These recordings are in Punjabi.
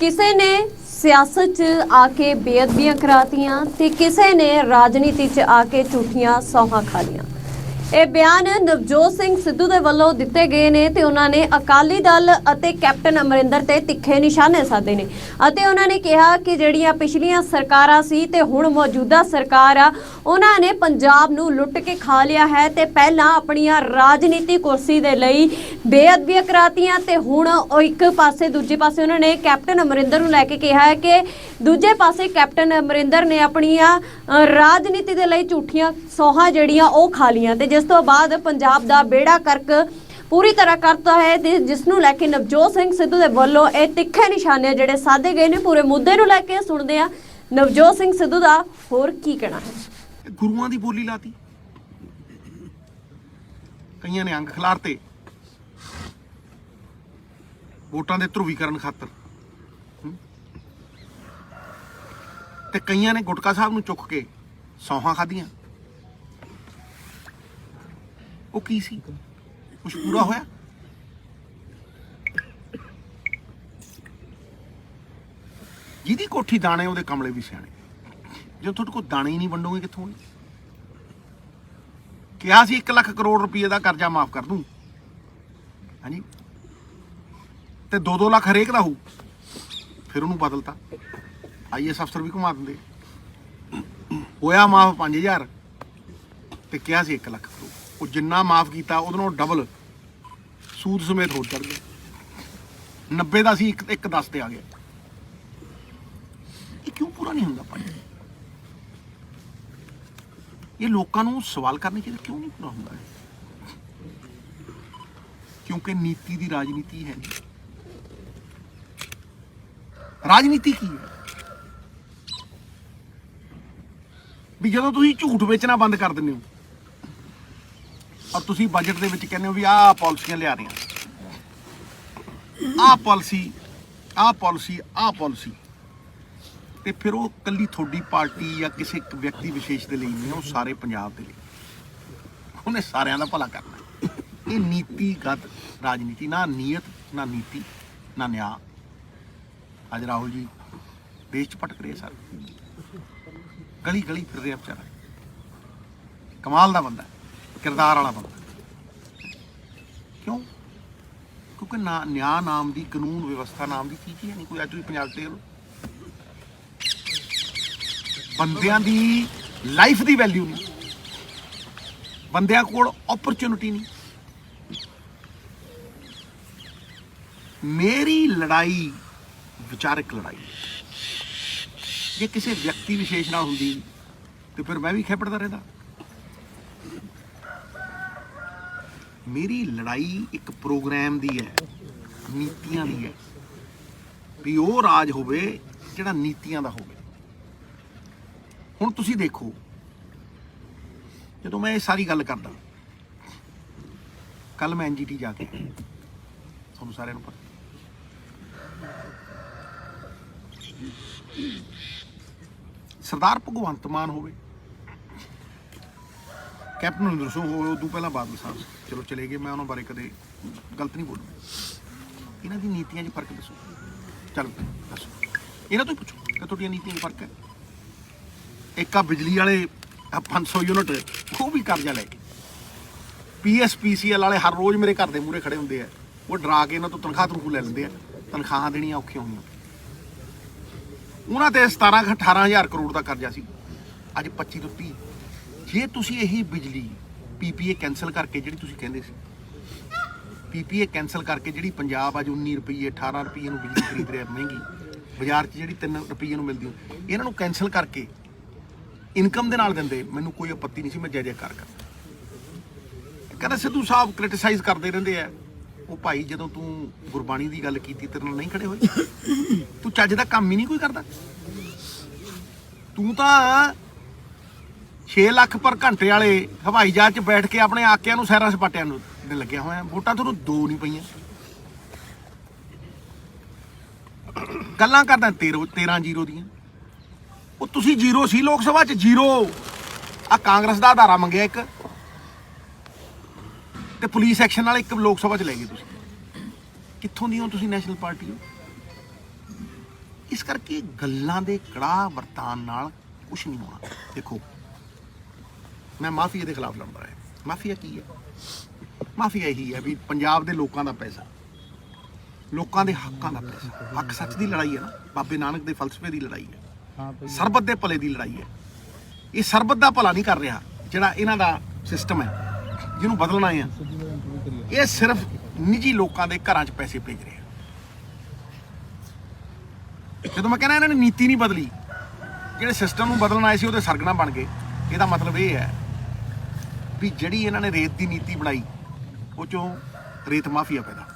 ਕਿਸੇ ਨੇ ਸਿਆਸਤ 'ਚ ਆ ਕੇ ਬੇਅਦਬੀਆਂ ਕਰਾਤੀਆਂ ਤੇ ਕਿਸੇ ਨੇ ਰਾਜਨੀਤੀ 'ਚ ਆ ਕੇ ਝੂਠੀਆਂ ਸੌਹਾਂ ਖਾ ਲੀਆਂ ਇਹ ਬਿਆਨ ਨਵਜੋਤ ਸਿੰਘ ਸਿੱਧੂ ਦੇ ਵੱਲੋਂ ਦਿੱਤੇ ਗਏ ਨੇ ਤੇ ਉਹਨਾਂ ਨੇ ਅਕਾਲੀ ਦਲ ਅਤੇ ਕੈਪਟਨ ਅਮਰਿੰਦਰ ਤੇ ਤਿੱਖੇ ਨਿਸ਼ਾਨੇ ਸਾਧੇ ਨੇ। ਅਤੇ ਉਹਨਾਂ ਨੇ ਕਿਹਾ ਕਿ ਜਿਹੜੀਆਂ ਪਿਛਲੀਆਂ ਸਰਕਾਰਾਂ ਸੀ ਤੇ ਹੁਣ ਮੌਜੂਦਾ ਸਰਕਾਰ ਆ, ਉਹਨਾਂ ਨੇ ਪੰਜਾਬ ਨੂੰ ਲੁੱਟ ਕੇ ਖਾ ਲਿਆ ਹੈ ਤੇ ਪਹਿਲਾਂ ਆਪਣੀਆਂ ਰਾਜਨੀਤੀ ਕੁਰਸੀ ਦੇ ਲਈ ਬੇਅਦਬੀਆਂ ਕਰਾਤੀਆਂ ਤੇ ਹੁਣ ਉਹ ਇੱਕ ਪਾਸੇ ਦੂਜੇ ਪਾਸੇ ਉਹਨਾਂ ਨੇ ਕੈਪਟਨ ਅਮਰਿੰਦਰ ਨੂੰ ਲੈ ਕੇ ਕਿਹਾ ਹੈ ਕਿ ਦੂਜੇ ਪਾਸੇ ਕੈਪਟਨ ਅਮਰਿੰਦਰ ਨੇ ਆਪਣੀਆਂ ਰਾਜਨੀਤੀ ਦੇ ਲਈ ਝੂਠੀਆਂ ਸੋਹਾਂ ਜਿਹੜੀਆਂ ਉਹ ਖਾ ਲੀਆਂ ਤੇ ਜਿਸ ਤੋਂ ਬਾਅਦ ਪੰਜਾਬ ਦਾ ਬੇੜਾ ਕਰਕ ਪੂਰੀ ਤਰ੍ਹਾਂ ਕਰਤਾ ਹੈ ਜਿਸ ਨੂੰ ਲੈ ਕੇ ਨਵਜੋਤ ਸਿੰਘ ਸਿੱਧੂ ਦੇ ਵੱਲੋਂ ਇਹ ਤਿੱਖੇ ਨਿਸ਼ਾਨੇ ਜਿਹੜੇ ਸਾਧੇ ਗਏ ਨੇ, ਪੂਰੇ ਮੁੱਦੇ ਨੂੰ ਲੈ ਕੇ ਸੁਣਦੇ ਆ ਨਵਜੋਤ ਸਿੰਘ ਸਿੱਧੂ ਦਾ ਹੋਰ ਕੀ ਕਹਿਣਾ ਹੈ? ਗੁਰੂਆਂ ਦੀ ਬੋਲੀ ਲਾਤੀ। ਕਈਆਂ ਨੇ ਅੰਗ ਖਿਲਾਰਤੇ। ਵੋਟਾਂ ਦੇ ਧਰੂਵੀਕਰਨ ਖਾਤਰ। ਤੇ ਕਈਆਂ ਨੇ ਗੁਟਕਾ ਸਾਹਿਬ ਨੂੰ ਚੁੱਕ ਕੇ ਸੌਹਾਂ ਖਾਧੀਆਂ। ਉਹ ਕੀ ਸੀ? ਕੁਝ ਪੂਰਾ ਹੋਇਆ? ਜਿਹਦੀ ਕੋਠੀ ਦਾਣੇ, ਉਹਦੇ ਕਮਲੇ ਵੀ ਸਿਆਣੇ। ਜੇ ਤੁਹਾਡੇ ਕੋਲ ਦਾਣੇ ਹੀ ਨਹੀਂ ਵੰਡੋਗੇ ਕਿੱਥੋਂ? ਕਿਹਾ ਸੀ 1 ਲੱਖ ਕਰੋੜ ਰੁਪਏ ਦਾ ਕਰਜ਼ਾ ਮਾਫ ਕਰ ਦੂੰ। ਹਾਂਜੀ? ਤੇ 2-2 ਲੱਖ ਹਰੇਕ ਦਾ ਹੋਊ। ਫਿਰ ਉਹਨੂੰ ਬਦਲਤਾ। ਆਈਐਸ ਅਫਸਰ ਵੀ ਘੁਮਾ ਦਿੰਦੇ। ਹੋਇਆ ਮਾਫ 5000 ਤੇ ਕਿਹਾ ਸੀ 1 ਲੱਖ ਕਰੋੜ। ਉਹ ਜਿੰਨਾ ਮਾਫ ਕੀਤਾ, ਉਹਦੇ ਨਾਲੋਂ ਡਬਲ ਸੂਦ ਸਮੇਤ ਹੋਰ ਚੜ ਗਿਆ 90 ਦਾ ਸੀ 1 ਇੱਕ 10 ਤੇ ਆ ਗਿਆ ਇਹ ਕਿਉਂ ਪੂਰਾ ਨਹੀਂ ਹੁੰਦਾ ਭਾਈ? ਇਹ ਲੋਕਾਂ ਨੂੰ ਸਵਾਲ ਕਰਨੇ ਚਾਹੀਦੇ, ਕਿਉਂ ਨਹੀਂ ਪੂਰਾ ਹੁੰਦਾ ਕਿਉਂਕਿ ਨੀਤੀ ਦੀ ਰਾਜਨੀਤੀ ਹੈ ਰਾਜਨੀਤੀ ਕੀ ਹੈ? ਵੀ ਜਦੋਂ ਤੁਸੀਂ ਝੂਠ ਵੇਚਣਾ ਬੰਦ ਕਰ ਦਿੰਦੇ ਹੋ ਔਰ ਤੁਸੀਂ ਬਜਟ ਦੇ ਵਿੱਚ ਕਹਿੰਦੇ ਹੋ ਵੀ ਆਹ ਪਾਲਿਸੀਆਂ ਲਿਆ ਰਹੇ ਹਾਂ। ਆਹ ਪਾਲਿਸੀ ਆਹ ਪਾਲਿਸੀ ਆਹ ਪਾਲਿਸੀ ਤੇ ਫਿਰ ਉਹ ਕੱਲੀ ਤੁਹਾਡੀ ਪਾਰਟੀ ਜਾਂ ਕਿਸੇ ਇੱਕ ਵਿਅਕਤੀ ਵਿਸ਼ੇਸ਼ ਦੇ ਲਈ ਨਹੀਂ, ਉਹ ਸਾਰੇ ਪੰਜਾਬ ਦੇ ਲਈ। ਉਹਨੇ ਸਾਰਿਆਂ ਦਾ ਭਲਾ ਕਰਨਾ। ਇਹ ਨੀਤੀਗਤ ਰਾਜਨੀਤੀ, ਨਾ ਨੀਅਤ, ਨਾ ਨੀਤੀ, ਨਾ ਨਿਆਂ। ਅੱਜ ਰਾਹੁਲ ਜੀ ਦੇਸ਼ ਚ ਭਟਕ ਰਹੇ ਸਾਰੇ। ਗਲੀ ਗਲੀ ਫਿਰ ਰਿਹਾ ਵਿਚਾਰਾ। ਕਮਾਲ ਦਾ ਬੰਦਾ। ਕਿਰਦਾਰ ਵਾਲਾ ਬੰਦਾ। ਕਿਉਂ? ਕਿਉਂਕਿ ਨਾ ਨਿਆਂ ਨਾਮ ਦੀ ਕਾਨੂੰਨ ਵਿਵਸਥਾ ਨਾਮ ਦੀ ਚੀਜ਼ ਹੀ ਹੈ ਨਹੀਂ, ਕੋਈ ਅੱਜ ਤੁਸੀਂ ਪੰਜਾਬ ਤੇ ਦੇਖ ਲਓ ਬੰਦਿਆਂ ਦੀ ਲਾਈਫ ਦੀ ਵੈਲਿਊ ਨਹੀਂ। ਬੰਦਿਆਂ ਕੋਲ ਓਪਰਚੁਨਿਟੀ ਨਹੀਂ। ਮੇਰੀ ਲੜਾਈ ਵਿਚਾਰਕ ਲੜਾਈ ਜੇ ਕਿਸੇ ਵਿਅਕਤੀ ਵਿਸ਼ੇਸ਼ ਨਾਲ ਹੁੰਦੀ, ਤੇ ਫਿਰ ਮੈਂ ਵੀ ਖੇਪੜਦਾ ਰਹਿੰਦਾ। ਮੇਰੀ ਲੜਾਈ ਇੱਕ ਪ੍ਰੋਗਰਾਮ ਦੀ ਹੈ, ਨੀਤੀਆਂ ਦੀ ਹੈ। ਵੀ ਉਹ ਰਾਜ ਹੋਵੇ ਜਿਹੜਾ ਨੀਤੀਆਂ ਦਾ ਹੋਵੇ। ਹੁਣ ਤੁਸੀਂ ਦੇਖੋ, ਜਦੋਂ ਮੈਂ ਇਹ ਸਾਰੀ ਗੱਲ ਕਰਦਾ, ਕੱਲ ਮੈਂ ਐਨਜੀਟੀ ਜਾ ਕੇ ਤੁਹਾਨੂੰ ਸਾਰਿਆਂ ਨੂੰ ਪਤਾ ਸਰਦਾਰ ਭਗਵੰਤ ਮਾਨ ਹੋਵੇ, ਕੈਪਟਨ ਅਮਰਿੰਦਰ ਸਿੰਘ ਹੋਵੇ ਉਦੋਂ ਪਹਿਲਾਂ ਬਾਦਲ ਸਾਹਿਬ ਚਲੋ ਚਲੇ ਗਏ, ਮੈਂ ਉਹਨਾਂ ਬਾਰੇ ਕਦੇ ਗਲਤ ਨਹੀਂ ਬੋਲੂੰ ਇਹਨਾਂ ਦੀ ਨੀਤੀਆਂ 'ਚ ਫ਼ਰਕ ਦੱਸੋ। ਚਲੋ ਦੱਸੋ। ਇਹਨਾਂ ਤੋਂ ਹੀ ਪੁੱਛੋ ਕਿ ਤੁਹਾਡੀਆਂ ਨੀਤੀਆਂ 'ਚ ਫ਼ਰਕ ਹੈ। ਇੱਕ ਆ ਬਿਜਲੀ ਵਾਲੇ ਆਹ 500 ਯੂਨਿਟ, ਉਹ ਵੀ ਕਰਜ਼ਾ ਲੈ ਕੇ। ਪੀਐਸਪੀਸੀਐਲ ਵਾਲੇ ਹਰ ਰੋਜ਼ ਮੇਰੇ ਘਰ ਦੇ ਮੂਹਰੇ ਖੜੇ ਹੁੰਦੇ ਆ। ਉਹ ਡਰਾ ਕੇ ਇਹਨਾਂ ਤੋਂ ਤਨਖਾਹ ਤਨਖੂ ਲੈ ਲੈਂਦੇ ਆ। ਤਨਖਾਹਾਂ ਦੇਣੀਆਂ ਔਖੀਆਂ ਹੋਈਆਂ। ਉਹਨਾਂ ਤੇ 17 ਕੁ 18000 ਕਰੋੜ ਦਾ ਕਰਜ਼ਾ ਸੀ। ਅੱਜ 25 ਤੋਂ 30 ਜੇ ਤੁਸੀਂ ਇਹੀ ਬਿਜਲੀ ਪੀਪੀਏ ਕੈਨਸਲ ਕਰਕੇ ਜਿਹੜੀ ਤੁਸੀਂ ਕਹਿੰਦੇ ਸੀ। ਪੀਪੀਏ ਕੈਨਸਲ ਕਰਕੇ ਜਿਹੜੀ ਪੰਜਾਬ ਅੱਜ 19 ਰੁਪਏ 18 ਰੁਪਏ ਨੂੰ ਬਿਜਲੀ ਖਰੀਦ ਰਿਹਾ, ਮਹਿੰਗੀ। ਬਾਜ਼ਾਰ 'ਚ ਜਿਹੜੀ 3 ਰੁਪਏ ਨੂੰ ਮਿਲਦੀ ਇਹਨਾਂ ਨੂੰ ਕੈਨਸਲ ਕਰਕੇ ਇਨਕਮ ਦੇ ਨਾਲ ਦਿੰਦੇ। ਮੈਨੂੰ ਕੋਈ ਆਪੱਤੀ ਨਹੀਂ ਸੀ, ਮੈਂ ਜੈ ਜੈਕਾਰ ਕਰਦਾ। ਕਹਿੰਦਾ, ਸਿੱਧੂ ਸਾਹਿਬ ਕ੍ਰਿਟਿਸਾਈਜ਼ ਕਰਦੇ ਰਹਿੰਦੇ ਆ। ਉਹ ਭਾਈ, ਜਦੋਂ ਤੂੰ ਗੁਰਬਾਣੀ ਦੀ ਗੱਲ ਕੀਤੀ, ਤੇਰੇ ਨਾਲ ਨਹੀਂ ਖੜੇ ਹੋਏ। ਤੂੰ ਚੱਜ ਦਾ ਕੰਮ ਹੀ ਨਹੀਂ ਕੋਈ ਕਰਦਾ। ਤੂੰ ਤਾਂ 6 ਲੱਖ ਪਰ ਘੰਟੇ ਵਾਲੇ ਹਵਾਈ ਜਹਾਜ਼ 'ਚ ਬੈਠ ਕੇ ਆਪਣੇ ਆਕਿਆਂ ਨੂੰ ਸੈਰਾਂ ਸਪਾਟਿਆਂ ਨੂੰ ਦੇ ਲੱਗਿਆ ਹੋਇਆ। ਵੋਟਾਂ ਤੁਹਾਨੂੰ ਦੋ ਨਹੀਂ ਪਈਆਂ। ਗੱਲਾਂ ਕਰਦਾ 13 13 ਜ਼ੀਰੋ ਦੀਆਂ। ਉਹ ਤੁਸੀਂ ਜ਼ੀਰੋ ਸੀ ਲੋਕ ਸਭਾ 'ਚ, ਜ਼ੀਰੋ। ਆ ਕਾਂਗਰਸ ਦਾ ਆਧਾਰਾ ਮੰਗਿਆ ਇੱਕ। ਤੇ ਪੁਲਿਸ ਐਕਸ਼ਨ ਨਾਲ ਇੱਕ ਲੋਕ ਸਭਾ 'ਚ ਲੈ ਗਏ ਤੁਸੀਂ। ਕਿੱਥੋਂ ਦੀ ਹੋ ਤੁਸੀਂ ਨੈਸ਼ਨਲ ਪਾਰਟੀ ਹੋ? ਇਸ ਕਰਕੇ ਗੱਲਾਂ ਦੇ ਕੜਾ ਵਰਤਾਨ ਨਾਲ ਕੁਝ ਨਹੀਂ ਹੋਣਾ। ਦੇਖੋ ਮੈਂ ਮਾਫੀਆ ਦੇ ਖਿਲਾਫ ਲੜ ਰਿਹਾ। ਮਾਫੀਆ ਕੀ ਹੈ? ਮਾਫੀਆ ਇਹੀ ਹੈ ਵੀ ਪੰਜਾਬ ਦੇ ਲੋਕਾਂ ਦਾ ਪੈਸਾ ਲੋਕਾਂ ਦੇ ਹੱਕਾਂ ਦਾ ਪੈਸਾ। ਹੱਕ ਸੱਚ ਦੀ ਲੜਾਈ ਹੈ ਨਾ ਬਾਬੇ ਨਾਨਕ ਦੇ ਫਲਸਫੇ ਦੀ ਲੜਾਈ ਹੈ ਸਰਬੱਤ ਦੇ ਭਲੇ ਦੀ ਲੜਾਈ ਹੈ। ਇਹ ਸਰਬੱਤ ਦਾ ਭਲਾ ਨਹੀਂ ਕਰ ਰਿਹਾ ਜਿਹੜਾ ਇਹਨਾਂ ਦਾ ਸਿਸਟਮ ਹੈ ਜਿਹਨੂੰ ਬਦਲਣਾ ਹੈ। ਇਹ ਸਿਰਫ ਨਿੱਜੀ ਲੋਕਾਂ ਦੇ ਘਰਾਂ 'ਚ ਪੈਸੇ ਭੇਜ ਰਿਹਾ। ਜਦੋਂ ਮੈਂ ਕਹਿੰਦਾ ਇਹਨਾਂ ਨੇ ਨੀਤੀ ਨਹੀਂ ਬਦਲੀ ਜਿਹੜੇ ਸਿਸਟਮ ਨੂੰ ਬਦਲਣ ਆਏ ਸੀ ਉਹਦੇ ਸਰਗਣਾ ਬਣ ਗਏ। ਇਹਦਾ ਮਤਲਬ ਇਹ ਹੈ ਵੀ ਜਿਹੜੀ ਇਹਨਾਂ ਨੇ ਰੇਤ ਦੀ ਨੀਤੀ ਬਣਾਈ, ਉਹ ਚੋਂ ਰੇਤ ਮਾਫੀਆ ਪੈਦਾ।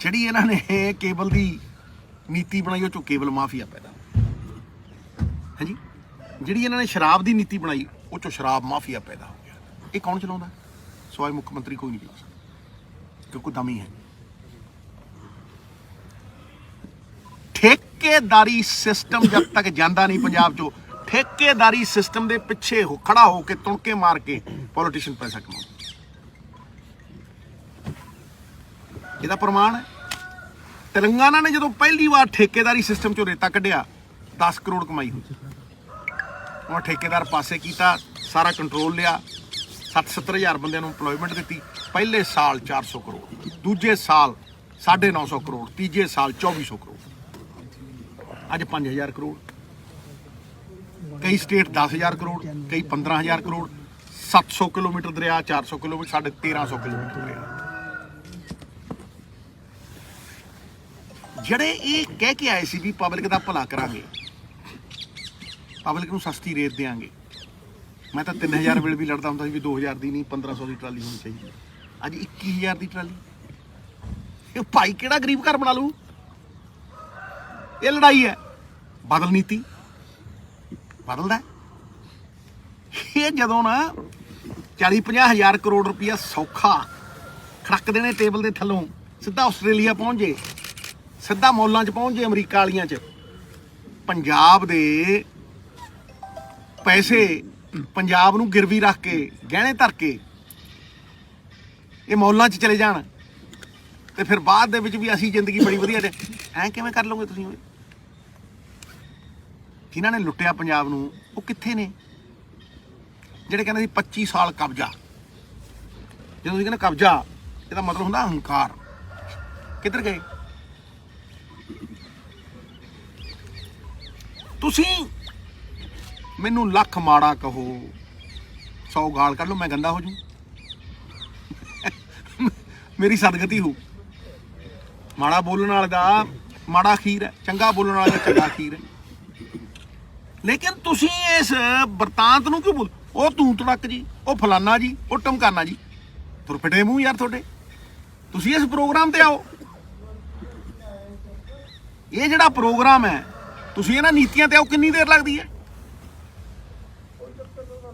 ਜਿਹੜੀ ਇਹਨਾਂ ਨੇ ਕੇਬਲ ਦੀ ਨੀਤੀ ਬਣਾਈ, ਉਹ ਚੋਂ ਕੇਬਲ ਮਾਫੀਆ ਪੈਦਾ। ਹਾਂਜੀ? ਜਿਹੜੀ ਇਹਨਾਂ ਨੇ ਸ਼ਰਾਬ ਦੀ ਨੀਤੀ ਬਣਾਈ, ਉਹ ਚੋਂ ਸ਼ਰਾਬ ਮਾਫੀਆ ਪੈਦਾ ਹੋ ਗਿਆ। ਇਹ ਕੌਣ ਚਲਾਉਂਦਾ? ਸਵਾਏ ਮੁੱਖ ਮੰਤਰੀ ਕੋਈ ਨਹੀਂ ਚਲਾ ਸਕਦਾ, ਕਿਉਂਕਿ ਦਮੀ ਹੈ। ਠੇਕੇਦਾਰੀ ਸਿਸਟਮ ਜਦ ਤੱਕ ਜਾਂਦਾ ਨਹੀਂ ਪੰਜਾਬ 'ਚੋਂ ਠੇਕੇਦਾਰੀ ਸਿਸਟਮ ਦੇ ਪਿੱਛੇ ਹੋ, ਖੜਾ ਹੋ ਕੇ ਤੁਣਕੇ ਮਾਰ ਕੇ ਪੋਲੀਟੀਸ਼ੀਅਨ ਪੈਸਾ ਕਮਾਉਂਦੇ। ਇਹਦਾ ਪ੍ਰਮਾਣ ਹੈ। ਤੇਲੰਗਾਨਾ ਨੇ ਜਦੋਂ ਪਹਿਲੀ ਵਾਰ ਠੇਕੇਦਾਰੀ ਸਿਸਟਮ 'ਚੋਂ ਰੇਤਾ ਕੱਢਿਆ 10 ਕਰੋੜ ਕਮਾਈ ਹੋਈ। ਉਹ ਠੇਕੇਦਾਰ ਪਾਸੇ ਕੀਤਾ, ਸਾਰਾ ਕੰਟਰੋਲ ਲਿਆ 7-70 ਹਜ਼ਾਰ ਬੰਦਿਆਂ ਨੂੰ EMPLOYMENT ਦਿੱਤੀ, ਪਹਿਲੇ ਸਾਲ 400 ਕਰੋੜ, ਦੂਜੇ ਸਾਲ 950 ਕਰੋੜ, ਤੀਜੇ ਸਾਲ 2400 ਕਰੋੜ। ਅੱਜ 5000 ਕਰੋੜ। ਕਈ ਸਟੇਟ 10000 ਕਰੋੜ, ਕਈ 15000 ਕਰੋੜ 700 ਕਿਲੋਮੀਟਰ ਦਰਿਆ 400 ਕਿਲੋਮੀਟਰ, ਸਾਡੇ 1300 ਕਿਲੋਮੀਟਰ ਦਰਿਆ। ਜਿਹੜੇ ਇਹ ਕਹਿ ਕੇ ਆਏ ਸੀ ਵੀ ਪਬਲਿਕ ਦਾ ਭਲਾ ਕਰਾਂਗੇ ਪਬਲਿਕ ਨੂੰ ਸਸਤੀ ਰੇਟ ਦੇਾਂਗੇ ਮੈਂ ਤਾਂ 3000 ਵੇਲੇ ਵੀ ਲੜਦਾ ਹੁੰਦਾ ਸੀ ਵੀ 2000 ਦੀ ਨਹੀਂ 1500 ਦੀ ਟਰਾਲੀ ਹੋਣੀ ਚਾਹੀਦੀ ਹੈ। ਅੱਜ 21000 ਦੀ ਟਰਾਲੀ। ਇਹ ਭਾਈ ਕਿਹੜਾ ਗਰੀਬ ਘਰ ਬਣਾ ਲੂ ਇਹ ਲੜਾਈ ਹੈ। ਬਦਲ ਨੀਤੀ। ਬਦਲਦਾ ਇਹ ਜਦੋਂ ਨਾ 40 50 ਹਜ਼ਾਰ ਕਰੋੜ ਰੁਪਇਆ ਸੌਖਾ ਖੜਕ ਦੇਣੇ ਟੇਬਲ ਦੇ ਥੱਲੋਂ, ਸਿੱਧਾ ਆਸਟ੍ਰੇਲੀਆ ਪਹੁੰਚ ਜੇ, ਸਿੱਧਾ ਮੌਲਾਂ 'ਚ ਪਹੁੰਚ ਜੇ ਅਮਰੀਕਾ ਵਾਲੀਆਂ 'ਚ, ਪੰਜਾਬ ਦੇ ਪੈਸੇ ਪੰਜਾਬ ਨੂੰ ਗਿਰਵੀ ਰੱਖ ਕੇ, ਗਹਿਣੇ ਧਰ ਕੇ ਇਹ ਮੌਲਾਂ 'ਚ ਚਲੇ ਜਾਣ, ਤੇ ਫਿਰ ਬਾਅਦ ਦੇ ਵਿੱਚ ਵੀ ਅਸੀਂ ਜ਼ਿੰਦਗੀ ਬੜੀ ਵਧੀਆ ਦੇ ਐ ਕਿਵੇਂ ਕਰ ਲਓਗੇ ਤੁਸੀਂ? ਓਏ ਜਿਨ੍ਹਾਂ ਨੇ ਲੁੱਟਿਆ ਪੰਜਾਬ ਨੂੰ, ਉਹ ਕਿੱਥੇ ਨੇ? ਜਿਹੜੇ ਕਹਿੰਦੇ ਸੀ 25 ਸਾਲ ਕਬਜ਼ਾ। ਜਦੋਂ ਤੁਸੀਂ ਕਹਿੰਦੇ ਕਬਜ਼ਾ, ਇਹਦਾ ਮਤਲਬ ਹੁੰਦਾ ਹੰਕਾਰ। ਕਿੱਧਰ ਗਏ? ਤੁਸੀਂ ਮੈਨੂੰ ਲੱਖ ਮਾੜਾ ਕਹੋ 100 ਗਾਲ ਕੱਢ ਲਓ, ਮੈਂ ਗੰਦਾ ਹੋ ਜੂ ਮੇਰੀ ਸਦਗਤੀ ਹੋ। ਮਾੜਾ ਬੋਲਣ ਵਾਲੇ ਦਾ ਮਾੜਾ ਖੀਰ ਹੈ, ਚੰਗਾ ਬੋਲਣ ਵਾਲੇ ਦਾ ਚੰਗਾ ਖੀਰ ਹੈ। ਲੇਕਿਨ ਤੁਸੀਂ ਇਸ ਵਰਤਾਂਤ ਨੂੰ ਕਿਉਂ ਬੋਲ ਉਹ ਤੂੰ ਤੜਕ ਜੀ, ਉਹ ਫਲਾਨਾ ਜੀ, ਉਹ ਟਮਕਾਨਾ ਜੀ। ਤੁਰ ਫਿਟੇ ਮੂੰਹ ਯਾਰ ਤੁਹਾਡੇ। ਤੁਸੀਂ ਇਸ ਪ੍ਰੋਗਰਾਮ ਤੇ ਆਓ। ਇਹ ਜਿਹੜਾ ਪ੍ਰੋਗਰਾਮ ਹੈ, ਤੁਸੀਂ ਇਹਨਾਂ ਨੀਤੀਆਂ ਤੇ ਆਓ, ਕਿੰਨੀ ਦੇਰ ਲੱਗਦੀ ਹੈ?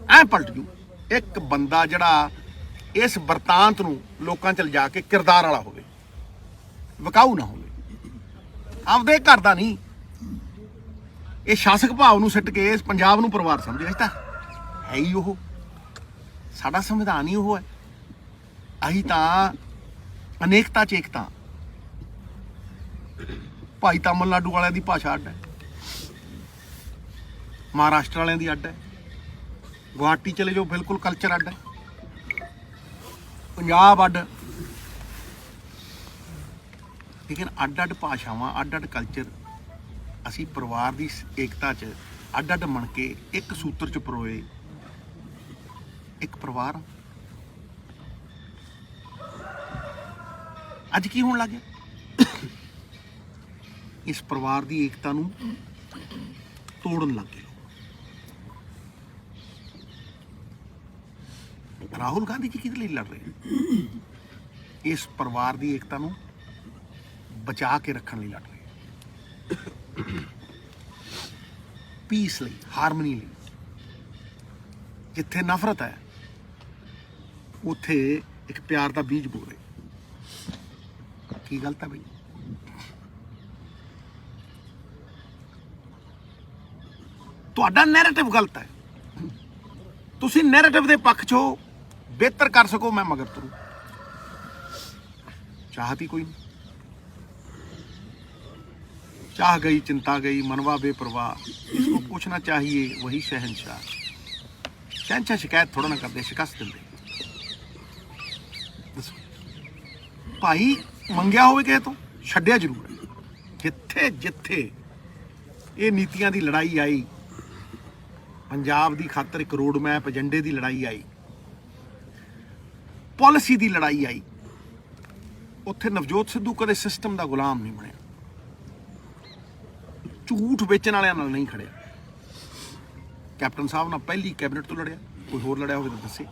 ਐ ਪਲਟ ਜੂ। ਇੱਕ ਬੰਦਾ ਜਿਹੜਾ ਇਸ ਵਰਤਾਂਤ ਨੂੰ ਲੋਕਾਂ ਚ ਲਿਜਾ ਕੇ ਕਿਰਦਾਰ ਵਾਲਾ ਹੋਵੇ। ਵਿਕਾਊ ਨਾ ਹੋਵੇ। ਆਪਦੇ ਘਰ ਦਾ ਨਹੀਂ ਇਹ ਸ਼ਾਸਕ ਭਾਵ ਨੂੰ ਸਿੱਟ ਕੇ ਪੰਜਾਬ ਨੂੰ ਪਰਿਵਾਰ ਸਮਝਿਆ ਇਸ ਤਾਂ ਹੈ ਹੀ ਉਹ। ਸਾਡਾ ਸੰਵਿਧਾਨ ਹੀ ਉਹ ਹੈ। ਅਸੀਂ ਤਾਂ ਅਨੇਕਤਾ ਚ ਏਕਤਾ। ਭਾਈ ਤਾਮਿਲਨਾਡੂ ਵਾਲਿਆਂ ਦੀ ਭਾਸ਼ਾ ਅੱਡ ਹੈ। ਮਹਾਰਾਸ਼ਟਰ ਵਾਲਿਆਂ ਦੀ ਅੱਡ ਹੈ। ਗੁਹਾਟੀ ਚਲੇ ਜਾਓ, ਬਿਲਕੁਲ ਕਲਚਰ ਅੱਡ ਹੈ। ਪੰਜਾਬ ਅੱਡ। ਲੇਕਿਨ ਅੱਡ ਅੱਡ ਭਾਸ਼ਾਵਾਂ ਅੱਡ ਅੱਡ ਕਲਚਰ ਅਸੀਂ ਪਰਿਵਾਰ ਦੀ ਏਕਤਾ 'ਚ ਅੱਡ ਅੱਡ ਬਣ ਕੇ ਇੱਕ ਸੂਤਰ 'ਚ ਪਰੋਏ। ਇੱਕ ਪਰਿਵਾਰ। ਅੱਜ ਕੀ ਹੋਣ ਲੱਗ ਗਿਆ? ਇਸ ਪਰਿਵਾਰ ਦੀ ਏਕਤਾ ਨੂੰ ਤੋੜਨ ਲੱਗ ਗਏ ਰਾਹੁਲ ਗਾਂਧੀ ਜੀ ਕਿਹਦੇ ਲਈ ਲੜ ਰਹੇ ਇਸ ਪਰਿਵਾਰ ਦੀ ਏਕਤਾ ਨੂੰ ਬਚਾ ਕੇ ਰੱਖਣ ਲਈ ਲੜ ਰਹੇ ਪੀਸ ਲਈ ਹਾਰਮਨੀ ਲਈ। ਜਿੱਥੇ ਨਫ਼ਰਤ ਹੈ, ਉੱਥੇ ਇੱਕ ਪਿਆਰ ਦਾ ਬੀਜ ਬੋਲੇ ਕੀ ਗਲਤ ਹੈ ਬਈ? ਤੁਹਾਡਾ ਨੈਰੇਟਿਵ ਗਲਤ ਹੈ। ਤੁਸੀਂ ਨੈਰੇਟਿਵ ਦੇ ਪੱਖ 'ਚ ਹੋ, ਬਿਹਤਰ ਕਰ ਸਕੋ ਮੈਂ ਮਗਰ ਤੁਰੂ। ਚਾਹਤੀ ਕੋਈ ਨਹੀਂ। चाह गई चिंता गई मनवा बेपरवाह इसको कुछ ना चाहिए वही शहनशाह शहनशाह शिकायत थोड़ा ना करते शिकस्त ਦਿੰਦੇ ਦੱਸੋ ਭਾਈ ਮੰਗਿਆ ਹੋਵੇ ਕਿਸੇ ਤੋਂ ਛੱਡਿਆ ਜ਼ਰੂਰ ਹੈ। ਜਿੱਥੇ ਜਿੱਥੇ ਇਹ ਨੀਤੀਆਂ ਦੀ ਲੜਾਈ ਆਈ ਪੰਜਾਬ ਦੀ ਖਾਤਰ ਇੱਕ ਰੋਡ ਮੈਪ ਏਜੰਡੇ ਦੀ ਲੜਾਈ ਆਈ ਪਾਲਿਸੀ ਦੀ ਲੜਾਈ ਆਈ ਉੱਥੇ ਨਵਜੋਤ ਸਿੱਧੂ ਕਦੇ ਸਿਸਟਮ ਦਾ ਗੁਲਾਮ ਨਹੀਂ ਬਣਿਆ ਝੂਠ ਵੇਚਣ ਵਾਲਿਆਂ ਨਾਲ ਨਹੀਂ ਖੜਿਆ। ਕੈਪਟਨ ਸਾਹਿਬ ਨਾਲ ਪਹਿਲੀ ਕੈਬਨਿਟ ਤੋਂ ਲੜਿਆ, ਕੋਈ ਹੋਰ ਲੜਿਆ ਹੋਵੇ ਤਾਂ ਦੱਸੇ।